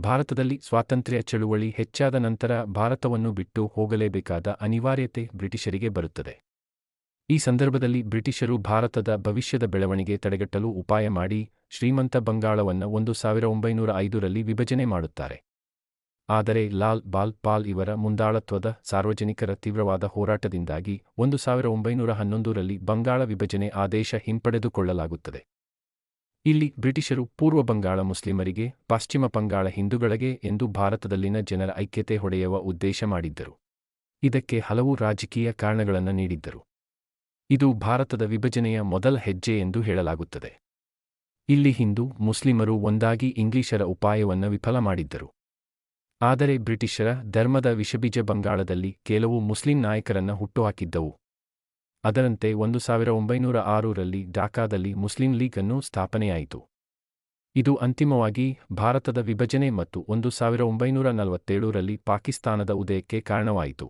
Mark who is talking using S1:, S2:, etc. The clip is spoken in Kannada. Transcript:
S1: ಭಾರತದಲ್ಲಿ ಸ್ವಾತಂತ್ರ್ಯ ಚಳುವಳಿ ಹೆಚ್ಚಾದ ನಂತರ ಭಾರತವನ್ನು ಬಿಟ್ಟು ಹೋಗಲೇಬೇಕಾದ ಅನಿವಾರ್ಯತೆ ಬ್ರಿಟಿಷರಿಗೆ ಬರುತ್ತದೆ. ಈ ಸಂದರ್ಭದಲ್ಲಿ ಬ್ರಿಟಿಷರು ಭಾರತದ ಭವಿಷ್ಯದ ಬೆಳವಣಿಗೆ ತಡೆಗಟ್ಟಲು ಉಪಾಯ ಮಾಡಿ ಶ್ರೀಮಂತ ಬಂಗಾಳವನ್ನು ಒಂದು ಸಾವಿರ ಒಂಬೈನೂರ ಐದರಲ್ಲಿ ವಿಭಜನೆ ಮಾಡುತ್ತಾರೆ. ಆದರೆ ಲಾಲ್ ಬಾಲ್ ಪಾಲ್ ಇವರ ಮುಂದಾಳತ್ವದ ಸಾರ್ವಜನಿಕರ ತೀವ್ರವಾದ ಹೋರಾಟದಿಂದಾಗಿ ಒಂದು ಸಾವಿರ ಒಂಬೈನೂರ ಹನ್ನೊಂದರಲ್ಲಿ ಬಂಗಾಳ ವಿಭಜನೆ ಆದೇಶ ಹಿಂಪಡೆದುಕೊಳ್ಳಲಾಗುತ್ತದೆ. ಇಲ್ಲಿ ಬ್ರಿಟಿಷರು ಪೂರ್ವ ಬಂಗಾಳ ಮುಸ್ಲಿಮರಿಗೆ, ಪಶ್ಚಿಮ ಬಂಗಾಳ ಹಿಂದೂಗಳಿಗೆ ಎಂದು ಭಾರತದಲ್ಲಿನ ಜನರ ಐಕ್ಯತೆ ಹೊಡೆಯುವ ಉದ್ದೇಶ ಮಾಡಿದ್ದರು. ಇದಕ್ಕೆ ಹಲವು ರಾಜಕೀಯ ಕಾರಣಗಳನ್ನು ನೀಡಿದ್ದರು. ಇದು ಭಾರತದ ವಿಭಜನೆಯ ಮೊದಲ ಹೆಜ್ಜೆ ಎಂದು ಹೇಳಲಾಗುತ್ತದೆ. ಇಲ್ಲಿ ಹಿಂದೂ ಮುಸ್ಲಿಮರು ಒಂದಾಗಿ ಇಂಗ್ಲಿಷರ ಉಪಾಯವನ್ನು ವಿಫಲ ಮಾಡಿದ್ದರು. ಆದರೆ ಬ್ರಿಟಿಷರ ಧರ್ಮದ ವಿಷಬೀಜ ಬಂಗಾಳದಲ್ಲಿ ಕೆಲವು ಮುಸ್ಲಿಂ ನಾಯಕರನ್ನು ಹುಟ್ಟುಹಾಕಿದ್ದವು. ಅದರಂತೆ ಒಂದು ಸಾವಿರ ಒಂಬೈನೂರ ಆರರಲ್ಲಿ ಢಾಕಾದಲ್ಲಿ ಮುಸ್ಲಿಂ ಲೀಗ್ ಅನ್ನು ಸ್ಥಾಪನೆಯಾಯಿತು. ಇದು ಅಂತಿಮವಾಗಿ ಭಾರತದ ವಿಭಜನೆ ಮತ್ತು ಒಂದು ಸಾವಿರ ಒಂಬೈನೂರ ನಲವತ್ತೇಳರಲ್ಲಿ ಪಾಕಿಸ್ತಾನದ ಉದಯಕ್ಕೆ ಕಾರಣವಾಯಿತು.